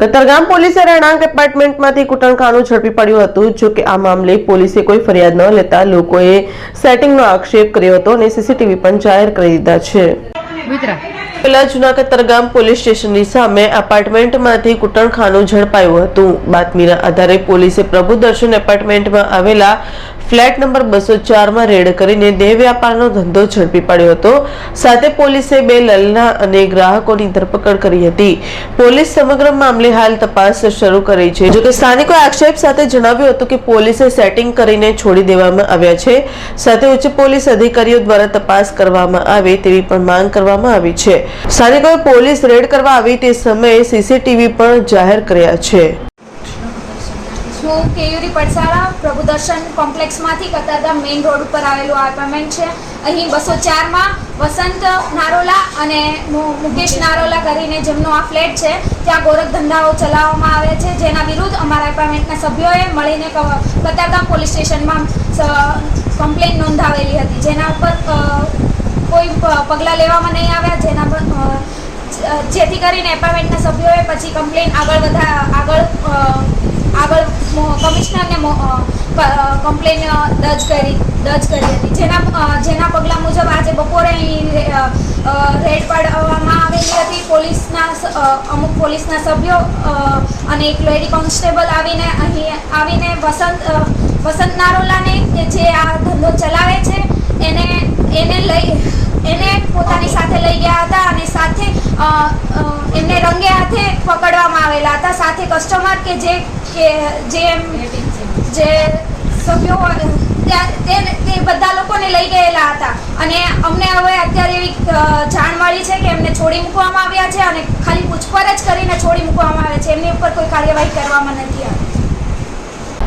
કતારગામ પોલીસે રહેણાંક એપાર્ટમેન્ટમાંથી કુટણખાનું ઝડપી પડ્યું હતું જો કે આ મામલે પોલીસે કોઈ ફરિયાદ ન લેતા લોકોએ સેટિંગનો આક્ષેપ કર્યો હતો અને સીસીટીવી પણ જાહેર કરી દીધા છે. પેલા જૂના કતરગામ પોલીસ સ્ટેશનની સામે એપાર્ટમેન્ટમાંથી કુટણખાનું ઝડપાયું હતું. બાતમીના આધારે પોલીસે પ્રભુ દર્શન એપાર્ટમેન્ટમાં આવેલા ફ્લેટ નંબર બસો ચારમાં રેડ કરીને દેહ વ્યાપારનો ધંધો ઝડપી પડ્યો હતો. સાથે પોલીસે બે લલના અને ગ્રાહકોની ધરપકડ કરી હતી. પોલીસ સમગ્ર મામલે હાલ તપાસ શરૂ કરી છે. જોકે સ્થાનિકોએ આક્ષેપ સાથે જણાવ્યું હતું કે પોલીસે સેટિંગ કરીને છોડી દેવામાં આવ્યા છે. સાથે ઉચ્ચ પોલીસ અધિકારીઓ દ્વારા તપાસ કરવામાં આવે તેવી પણ માંગ કરવામાં આવી છે. સ્થાનિકોએ પોલીસ રેડ કરવા આવી તે સમયે સીસીટીવી પણ જાહેર કર્યા છે. હું કેયુરી પડસાળા પ્રભુદર્શન કોમ્પ્લેક્સમાંથી કતારગામ મેઇન રોડ ઉપર આવેલું આ એપાર્ટમેન્ટ છે. અહીં બસો ચારમાં વસંત નારોલા અને મુકેશ નારોલા કરીને જેમનો આ ફ્લેટ છે, ત્યાં ગોરખ ધંધાઓ ચલાવવામાં આવે છે. જેના વિરુદ્ધ અમારા એપાર્ટમેન્ટના સભ્યોએ મળીને કતારગામ પોલીસ સ્ટેશનમાં કમ્પ્લેન નોંધાવેલી હતી. જેના ઉપર કોઈ પગલાં લેવામાં નહીં આવ્યા. જેના પર જેથી કરીને એપાર્ટમેન્ટના સભ્યોએ પછી કમ્પ્લેન આગળ વધા, આગળ આગળ કમિશનરને કમ્પ્લેન દર્જ કરી દર્જ કરી હતી. જેના જેના પગલાં મુજબ આજે બપોરે અહીં રેડ પાડવામાં આવેલી હતી પોલીસના અમુક પોલીસના સભ્યો અને એક લેડી કોન્સ્ટેબલ આવીને અહીં, આવીને વસંત વસંત નારોલાને કે જે આ ધંધો ચલાવે છે, એને એને લઈ, એને પોતાની સાથે લઈ ગયા હતા અને સાથે રંગે હાથે પકડવામાં આવેલા હતા. સાથે કસ્ટમર કે જે જે જે સભ્યો તે તે બધા લોકોને લઈ ગયેલા હતા. અને અમને હવે અત્યારે એવી જાણ મળી છે કે એમને છોડી મૂકવામાં આવ્યા છે અને ખાલી પૂછપરછ કરીને છોડી મૂકવામાં આવે છે. એમની ઉપર કોઈ કાર્યવાહી કરવામાં નથી આવી.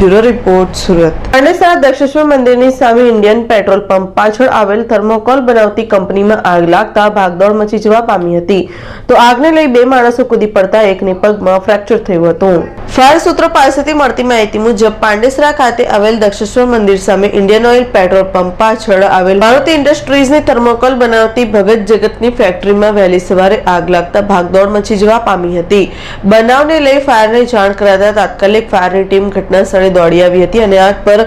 Bureau report Surat. Pandesara Daksheshwar મંદિરની સામે ઇન્ડિયન પેટ્રોલ પંપ પાછળ આવેલ થર્મોકોલ બનાવતી કંપનીમાં આગ લાગતા ભાગદોડ મચી જવા પામી હતી. તો આગને લઈ બે માણસો કૂદી પડતા એકને પગમાં ફ્રેક્ચર થયું હતું. ફાયર સૂત્રો પાસેથી મળતી માહિતી મુજબ પાંડેસરા ખાતે આવેલ દક્ષેશ્વર મંદિર સામે ઇન્ડિયન ઓઇલ પેટ્રોલ પંપ પાછળ આવેલ મારુતિ ઇન્ડસ્ટ્રીઝની થર્મોકોલ બનાવતી ભગત જગતની ફેક્ટરીમાં વહેલી સવારે આગ લાગતા ભાગદોડ મચી જવા પામી હતી. બનાવને લઈ ફાયરને જાણ કરાતા તાત્કાલિક ફાયરની ટીમ ઘટના સ્થળે દોડી આવી હતી અને આગ પર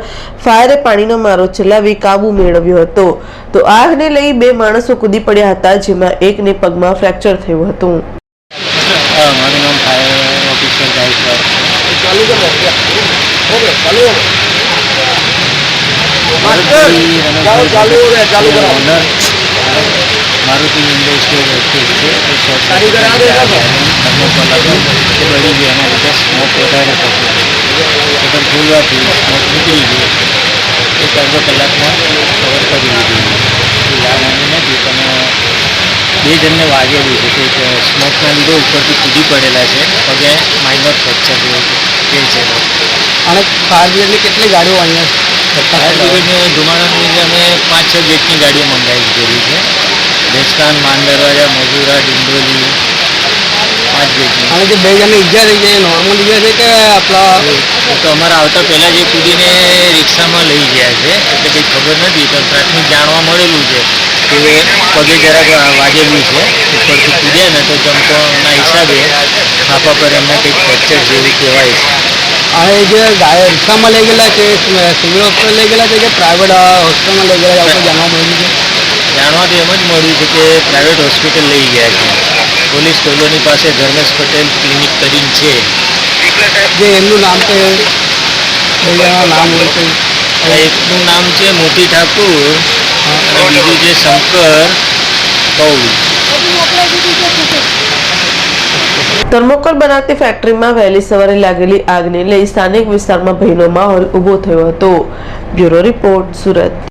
ફાયરે પાણીનો મારો ચલાવી કાબુ મેળવ્યો હતો. તો આગને લઈ બે માણસો કૂદી પડ્યા હતા જેમાં એકને પગમાં ફ્રેક્ચર થયું હતું. મારું નામ fire officer Maruti industrial estate છે. એ શોપ થર્મોકોલ હતું ગયું એના લીધે સ્મોક વધારે થતો શટર ખોલવાથી નીકળી ગયો. એક અડધો કલાકમાં કવર કરી દીધી આ નાની નથી પણ બે જણને વાગેલું છે. કે સ્મોકના લીધે ઉપરથી કૂદી પડેલા છે. પગે માઇનર ફ્રેક્ચર થયું છે. તે છે અને ફાયર બ્રિગેડની કેટલી ગાડીઓ અહીંયા ફાયર બ્રિગેડની ધુમાડાની લીધે અમે પાંચ છ જેટની ગાડીઓ મંગાવી દીધેલી છે. દેશકાન માન દરવાજા મજુરા ડિંડોલી અને જે બે જણને ઈજા થઈ છે એ નોર્મલ ઈજા છે કે આપણા તો અમારા આવતા પહેલાં જે કૂદીને રિક્ષામાં લઈ ગયા છે એટલે કંઈ ખબર નથી પણ પ્રાથમિક જાણવા મળેલું છે કે પગે જરાક વાગેલું છે ઉપરથી કૂદ્યા ને તો ચમકોના હિસાબે થાપા પર એમને કંઈક ફ્રેક્ચર જેવું કહેવાય છે. અને જે ગાય રિક્ષામાં લઈ ગયેલા છે સિવિલ હોસ્પિટલ લઈ ગયેલા છે કે પ્રાઇવેટ હોસ્પિટલમાં લઈ ગયેલા છે જાણવા મળ્યું છે? જાણવા તો એમ જ મળ્યું છે કે પ્રાઇવેટ હોસ્પિટલ લઈ ગયા છે. પોલીસ કોલોની પાસે ધર્મેશ પટેલ ક્લિનિક કરીને છે. જે એમનું નામ છે નામ હોય છે. એકનું નામ છે મોતી ઠાકુર અને બીજું છે શંકર કૌલ. થર્મોકોલ બનાવતી ફેક્ટરીમાં વહેલી સવારે લાગેલી આગને લઈ સ્થાનિક વિસ્તારમાં ભયનો માહોલ ઊભો થયો હતો. Bureau report Surat.